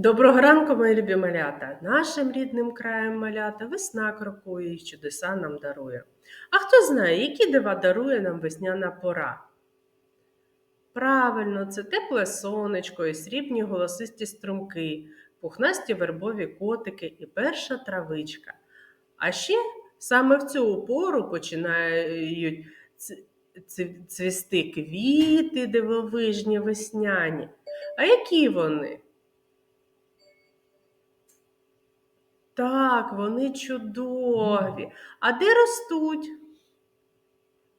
Доброго ранку, мої любі малята! Нашим рідним краєм малята весна крокує і чудеса нам дарує. А хто знає, які дива дарує нам весняна пора? Правильно, це тепле сонечко і срібні голосисті струмки, пухнасті вербові котики і перша травичка. А ще саме в цю пору починають цвісти квіти дивовижні весняні. А які вони? Так, вони чудові. А де ростуть?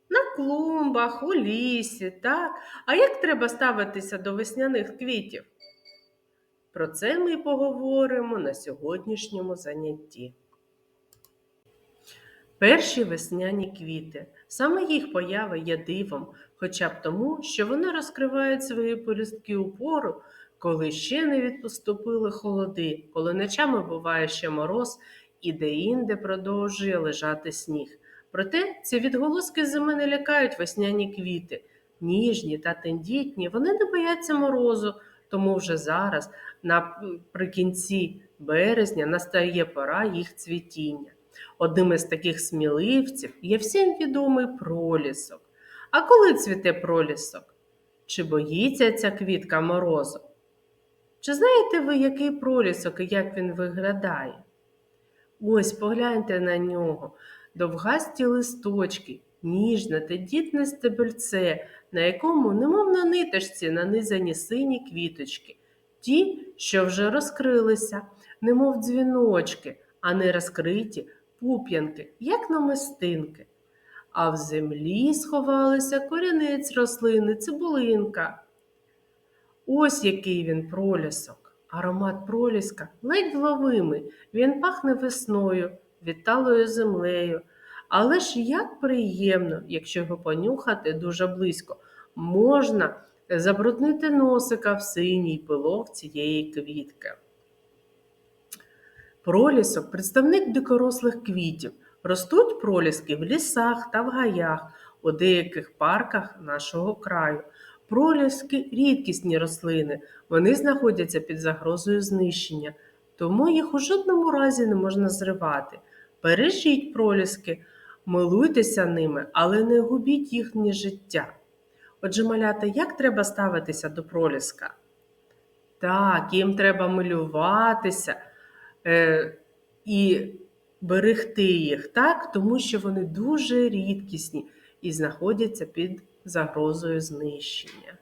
На клумбах, у лісі, так? А як треба ставитися до весняних квітів? Про це ми поговоримо на сьогоднішньому занятті. Перші весняні квіти. Саме їх поява є дивом, хоча б тому, що вони розкривають свої полюстки у пору, коли ще не відступили холоди, коли ночами буває ще мороз і де-інде продовжує лежати сніг. Проте ці відголоски зими не лякають весняні квіти. Ніжні та тендітні, вони не бояться морозу, тому вже зараз, наприкінці березня, настає пора їх цвітіння. Одним із таких сміливців є всім відомий пролісок. А коли цвіте пролісок? Чи боїться ця квітка морозу? Чи знаєте ви, який пролісок і як він виглядає? Ось погляньте на нього, довгасті листочки, ніжне та дітне стебельце, на якому, немов на ниточці, нанизані сині квіточки, ті, що вже розкрилися, немов дзвіночки, а не розкриті пуп'янки, як намистинки. А в землі сховалися корінець рослини, цибулинка. Ось який він пролісок. Аромат проліска ледь вловимий, він пахне весною, відталою землею. Але ж як приємно, якщо його понюхати дуже близько, можна забруднити носика в синій пилок цієї квітки. Пролісок представник дикорослих квітів. Ростуть проліски в лісах та в гаях, у деяких парках нашого краю. Проліски рідкісні рослини, вони знаходяться під загрозою знищення, тому їх у жодному разі не можна зривати. Бережіть проліски, милуйтеся ними, але не губіть їхнє життя. Отже, малята, як треба ставитися до проліска? Так, їм треба милюватися е, і берегти їх, так, тому що вони дуже рідкісні і знаходяться під загрозою знищення.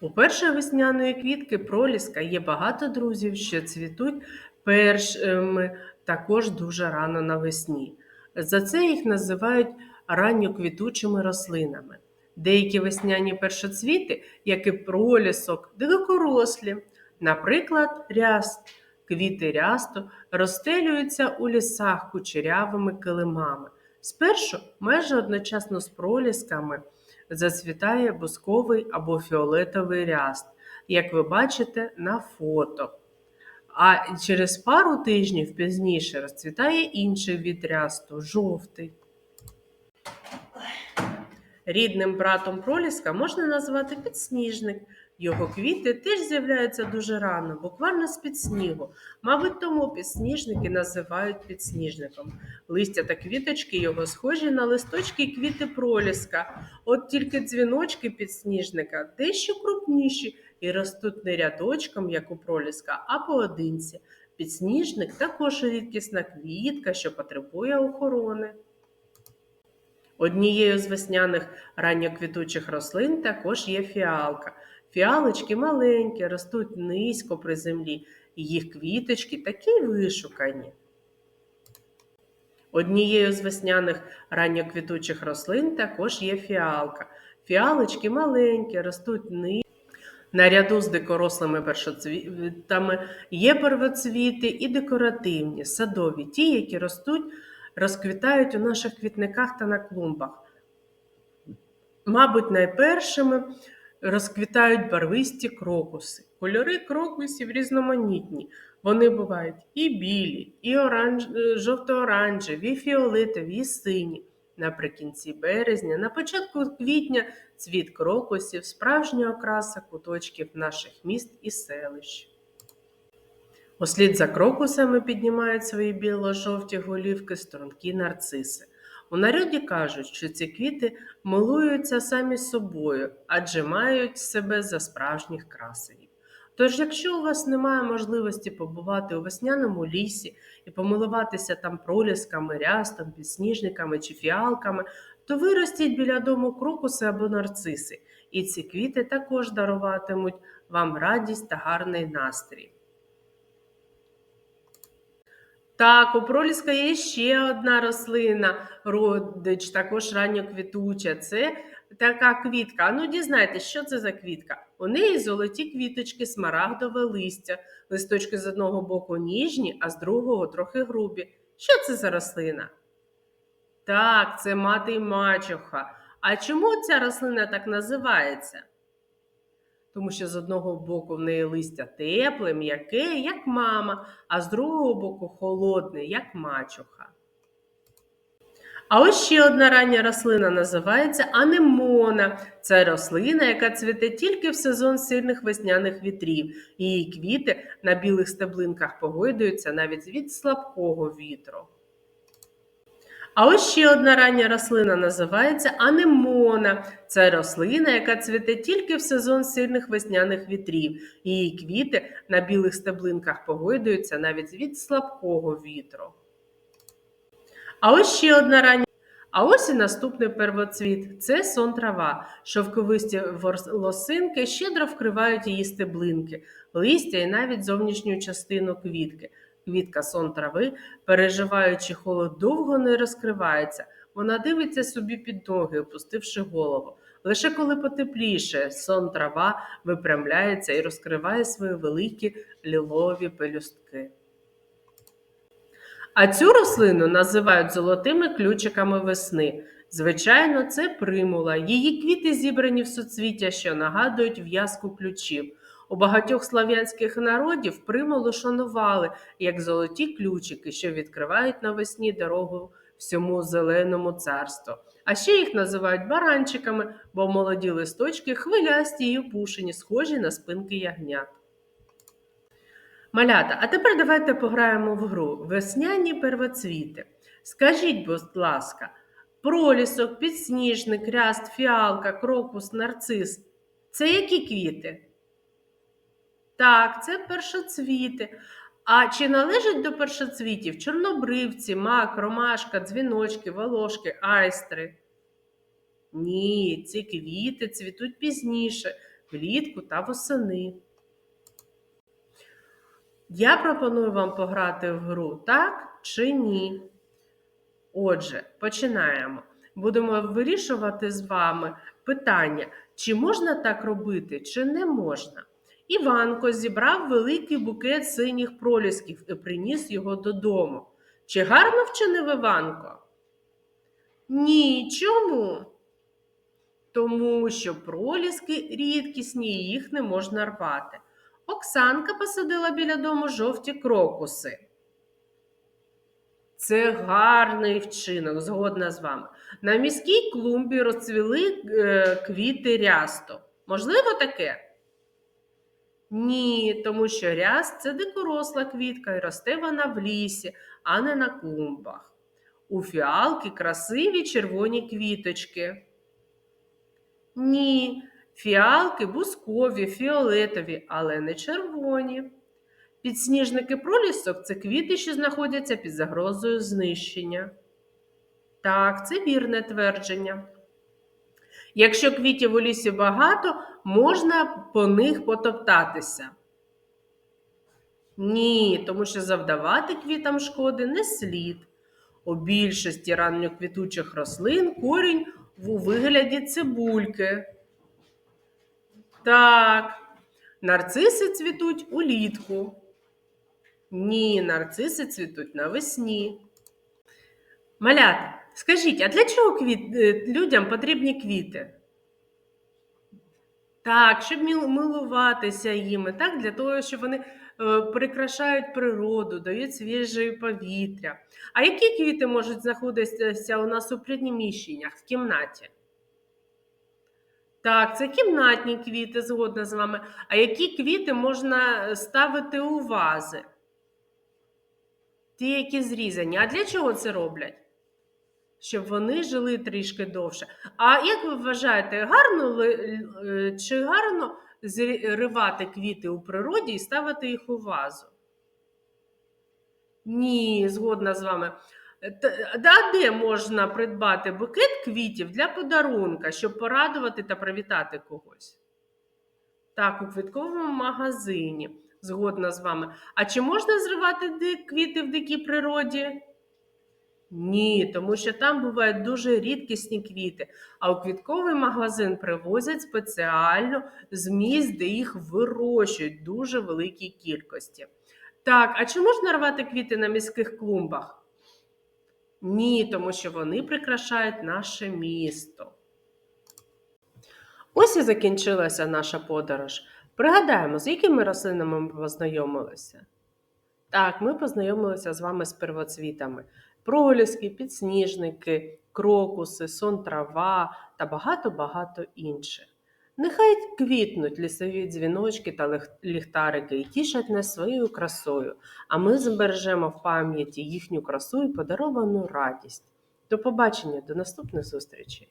У першої весняної квітки проліска є багато друзів, що цвітуть першими також дуже рано навесні. За це їх називають ранньоквітучими рослинами. Деякі весняні першоцвіти, як і пролісок, дикорослі, наприклад, ряст. Квіти рясту розстелюються у лісах кучерявими килимами. Спершу майже одночасно з пролісками зацвітає бусковий або фіолетовий ряст, як ви бачите на фото. А через пару тижнів пізніше розцвітає інший від рясту жовтий. Рідним братом проліска можна назвати підсніжник. Його квіти теж з'являються дуже рано, буквально з-під снігу. Мабуть, тому підсніжники називають підсніжником. Листя та квіточки його схожі на листочки квіти проліска. От тільки дзвіночки підсніжника дещо крупніші і ростуть не рядочком, як у проліска, а поодинці. Підсніжник також рідкісна квітка, що потребує охорони. Однією з весняних ранньоквітучих рослин також є фіалка. Фіалочки маленькі, ростуть низько при землі, їх квіточки такі вишукані. Однією з весняних ранньоквітучих рослин також є фіалка. Фіалочки маленькі, ростуть низько. Наряду з дикорослими першоцвітами є первоцвіти і декоративні, садові, ті, які ростуть, розквітають у наших квітниках та на клумбах. Мабуть, найпершими розквітають барвисті крокуси. Кольори крокусів різноманітні. Вони бувають і білі, і оранж... е, жовто-оранжеві, і фіолетові, і сині. Наприкінці березня, на початку квітня цвіт крокусів, справжня окраса куточків наших міст і селищ. Услід за крокусами піднімають свої біло-жовті голівки стрункі нарциси. У народі кажуть, що ці квіти милуються самі собою, адже мають себе за справжніх красенів. Тож, якщо у вас немає можливості побувати у весняному лісі і помилуватися там пролісками, рястом, підсніжниками чи фіалками, то виростіть біля дому крокуси або нарциси, і ці квіти також даруватимуть вам радість та гарний настрій. Так, у проліска є ще одна рослина, родич, також ранньоквітуча. Це така квітка. А ну дізнайтесь, що це за квітка? У неї золоті квіточки, смарагдове листя. Листочки з одного боку ніжні, а з другого трохи грубі. Що це за рослина? Так, це мати й мачуха. А чому ця рослина так називається? Тому що з одного боку в неї листя тепле, м'яке, як мама, а з другого боку холодне, як мачуха. А ось ще одна рання рослина називається анемона. Це рослина, яка цвіте тільки в сезон сильних весняних вітрів. Її квіти на білих стеблинках погойдуються навіть від слабкого вітру. А ось ще одна рання рослина називається анемона. Це рослина, яка цвіте тільки в сезон сильних весняних вітрів. Її квіти на білих стеблинках погойдуються навіть від слабкого вітру. А ось ще одна рання. А ось і наступний первоцвіт це сон трава. Шовковисті лосинки щедро вкривають її стеблинки, листя і навіть зовнішню частину квітки. Квітка сон трави, переживаючи холод, довго не розкривається. Вона дивиться собі під ноги, опустивши голову. Лише коли потепліше, сон трава випрямляється і розкриває свої великі лілові пелюстки. А цю рослину називають золотими ключиками весни. Звичайно, це примула. Її квіти зібрані в суцвіття, що нагадують в'язку ключів. У багатьох слав'янських народів примулу шанували як золоті ключики, що відкривають навесні дорогу всьому зеленому царству. А ще їх називають баранчиками, бо молоді листочки хвилясті і опушені, схожі на спинки ягнят. Малята, а тепер давайте пограємо в гру Весняні первоцвіти. Скажіть, будь ласка, пролісок, підсніжник, ряст, фіалка, крокус, нарцис це які квіти? Так, це першоцвіти. А чи належать до першоцвітів чорнобривці, мак, ромашка, дзвіночки, волошки, айстри? Ні, ці квіти цвітуть пізніше, влітку та восени. Я пропоную вам пограти в гру, так чи ні? Отже, починаємо. Будемо вирішувати з вами питання, чи можна так робити, чи не можна. Іванко зібрав великий букет синіх пролісків і приніс його додому. Чи гарно вчинив Іванко? Ні, чому? Тому що проліски рідкісні і їх не можна рвати. Оксанка посадила біля дому жовті крокуси. Це гарний вчинок, згодна з вами. На міській клумбі розцвіли е, квіти рясто. Можливо таке? Ні, тому що ряст це дикоросла квітка і росте вона в лісі, а не на клумбах. У фіалки красиві червоні квіточки. Ні, фіалки бускові, фіолетові, але не червоні. Підсніжники пролісок це квіти, що знаходяться під загрозою знищення. Так, це вірне твердження. Якщо квітів у лісі багато, можна по них потоптатися. Ні, тому що завдавати квітам шкоди не слід. У більшості ранньоквітучих рослин корінь у вигляді цибульки. Так, нарциси цвітуть улітку. Ні, нарциси цвітуть навесні. Малята, скажіть, а для чого квіт... е, людям потрібні квіти? Так, щоб милуватися їми, так, для того, щоб вони е, прикрашають природу, дають свіже повітря. А які квіти можуть знаходитися у нас у приміщеннях, в кімнаті? Так, це кімнатні квіти, згодна з вами. А які квіти можна ставити у вази? ті, які зрізані. А для чого це роблять? Щоб вони жили трішки довше. А як ви вважаєте, гарно е, чи гарно зривати квіти у природі і ставити їх у вазу? Ні, згодна з вами. Да, де можна придбати букет квітів для подарунка, щоб порадувати та привітати когось? Так, у квітковому магазині. Згодна з вами. А чи можна зривати квіти в дикій природі? Ні, тому що там бувають дуже рідкісні квіти. А у квітковий магазин привозять спеціально з місць, де їх вирощують дуже великій кількості. Так, а чи можна рвати квіти на міських клумбах? Ні, тому що вони прикрашають наше місто. Ось і закінчилася наша подорож. Пригадаємо, з якими рослинами ми познайомилися. Так, ми познайомилися з вами з первоцвітами: проліски, підсніжники, крокуси, сон трава та багато-багато інших. Нехай квітнуть лісові дзвіночки та ліхтарики і тішать нас своєю красою, а ми збережемо в пам'яті їхню красу і подаровану радість. До побачення, до наступних зустрічей!